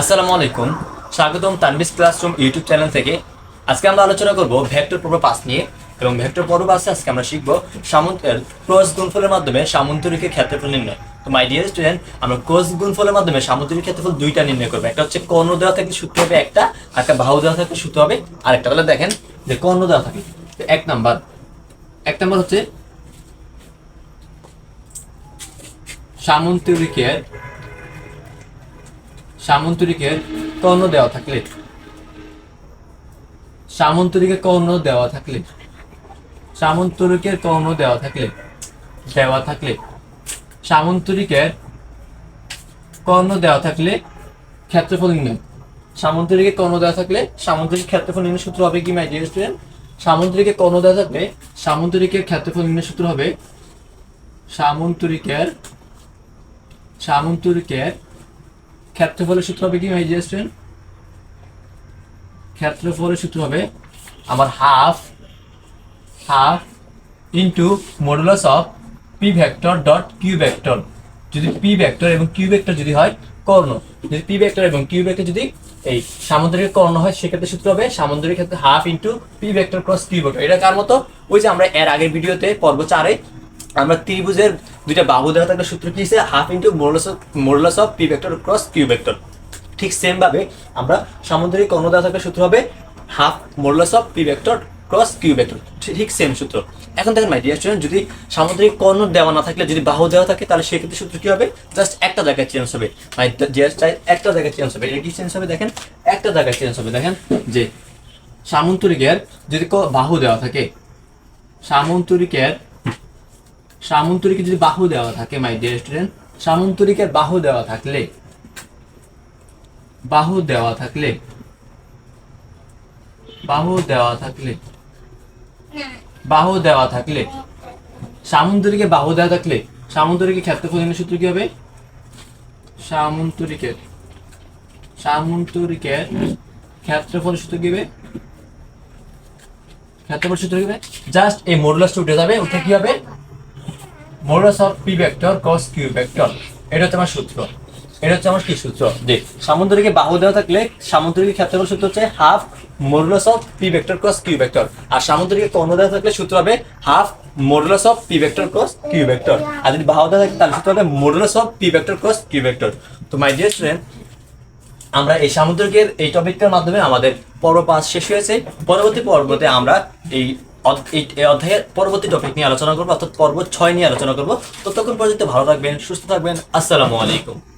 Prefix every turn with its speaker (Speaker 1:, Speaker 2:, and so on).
Speaker 1: আসসালামু আলাইকুম। স্বাগতম তানবিস ক্লাসরুম ইউটিউব চ্যানেল থেকে। আজকে আমরা আলোচনা করব ভেক্টর পর্ব পাস নিয়ে এবং ভেক্টর পর্ব পাসে আজকে আমরা শিখব সামন্ত ক্রস গুণফলের মাধ্যমে সামন্তরিকের ক্ষেত্রফল নির্ণয়। তো মাই ডিয়ার স্টুডেন্ট আমরা ক্রস গুণফলের মাধ্যমে সামন্তরিক ক্ষেত্রফল দুইটা নির্ণয় করব। একটা হচ্ছে কর্ণ দেওয়া থাকলে সূত্র হবে একটা একটা বাহু দেওয়া থাকলে সূত্র হবে আরেকটা। তাহলে দেখেন যে কর্ণ দেওয়া থাকে। তো এক নাম্বার এক নাম্বার হচ্ছে সামন্তরিকের সামন্তরিকের কর্ণ দেওয়া থাকলে। সামন্তরিকের কর্ণ দেওয়া থাকলে। সামন্তরিকের কর্ণ দেওয়া থাকলে। দেওয়া থাকলে। সামন্তরিকের কর্ণ দেওয়া থাকলে ক্ষেত্রফল নির্ণয়। সামন্তরিকের কর্ণ দেওয়া থাকলে সামন্তরিক ক্ষেত্রফল নির্ণয় সূত্র হবে কি মাই ডিয়ার স্টুডেন্ট সামন্তরিকের কর্ণ দেওয়া থাকলে সামন্তরিকের ক্ষেত্রফল নির্ণয় সূত্র হবে সামন্তরিকের সামন্তরিকের ক্ষেত্রফলের সূত্র হবে কি মাই ডিয়ার স্টুডেন্ট ক্ষেত্রফলের সূত্র হবে আমার half half into modulus of P vector dot Q vector যদি পি ভেক্টর এবং কিউ ভেক্টর যদি হয়, কর্ণ। যদি পি ভেক্টর এবং কিউ ভেক্টর যদি এই সামুদ্রিক কর্ণ হয়, সেক্ষেত্রে সূত্র হবে সামুদ্রিক ক্ষেত্রে half into P vector cross Q vector এটা কার মতো? ওই যে আমরা এর আগের ভিডিওতে পর্ব চারে আমরা ত্রিভুজের দুইটা বাহু দেওয়া থাকলে সূত্র কি হিসেবে half into modulus modulus of P vector cross Q vector ঠিক সেম ভাবে আমরা সামুদ্রিক কর্ণ দেওয়া থাকলে সূত্র হবে half modulus of P vector cross Q vector ঠিক সেম সূত্র। এখন দেখেন মাই ডিয়ার স্টুডেন্ট যদি সামুদ্রিক কর্ণ দেওয়া না থাকলে, যদি বাহু দেওয়া থাকে, তাহলে সেক্ষেত্রে সূত্র কি হবে? জাস্ট একটা জায়গায় চেঞ্জ হবে। মাই ডিয়ার একটা জায়গায় চেঞ্জ হবে। এটা কি চেঞ্জ হবে দেখেন? একটা জায়গায় চেঞ্জ হবে। দেখেন যে সামন্তরিকের যদি বাহু দেওয়া থাকে সামন্তরিকের সামন্তরিকে যদি বাহু দেওয়া থাকে মাই ডিয়ার স্টুডেন্ট সামন্তরিকের বাহু দেওয়া থাকলে, বাহু দেওয়া থাকলে, বাহু দেওয়া থাকলে, বাহু দেওয়া থাকলে, সামন্তরিকে বাহু দেওয়া থাকলে সামন্তরিকের ক্ষেত্রফল নির্ণয় সূত্র কি হবে? সামন্তরিকের সামন্তরিকের ক্ষেত্রফল সূত্র কি হবে? ক্ষেত্রফল সূত্র কি হবে? জাস্ট এই মডুলাসটা উঠে যাবে, উঠে কি হবে? Modulus of P vector cos Q vector এটা হচ্ছে আমার সূত্র। এটা হচ্ছে আমার কি সূত্র? যে সামুদ্রিকে বাহু দেওয়া থাকলে সামুদ্রিক ক্ষেত্রফল সূত্র হচ্ছে half modulus of P vector cross Q vector আর সামুদ্রিকে কর্ণ দেওয়া থাকলে সূত্র হবে half modulus of P vector cross Q vector আর যদি বাহু দেওয়া থাকে, তাহলে সূত্র হবে modulus of P vector cross Q vector তো মাই ডিয়ার স্টুডেন্ট আমরা এই সামুদ্রিকের এই টপিকটার মাধ্যমে আমাদের পর্ব পাঁচ শেষ হয়েছে। পরবর্তী পর্বতে আমরা এই এই অধ্যায়ের পরবর্তী টপিক নিয়ে আলোচনা করব, অর্থাৎ পর্ব ছয় নিয়ে আলোচনা করব। ততক্ষণ পর্যন্ত ভালো থাকবেন, সুস্থ থাকবেন। আসসালামু আলাইকুম।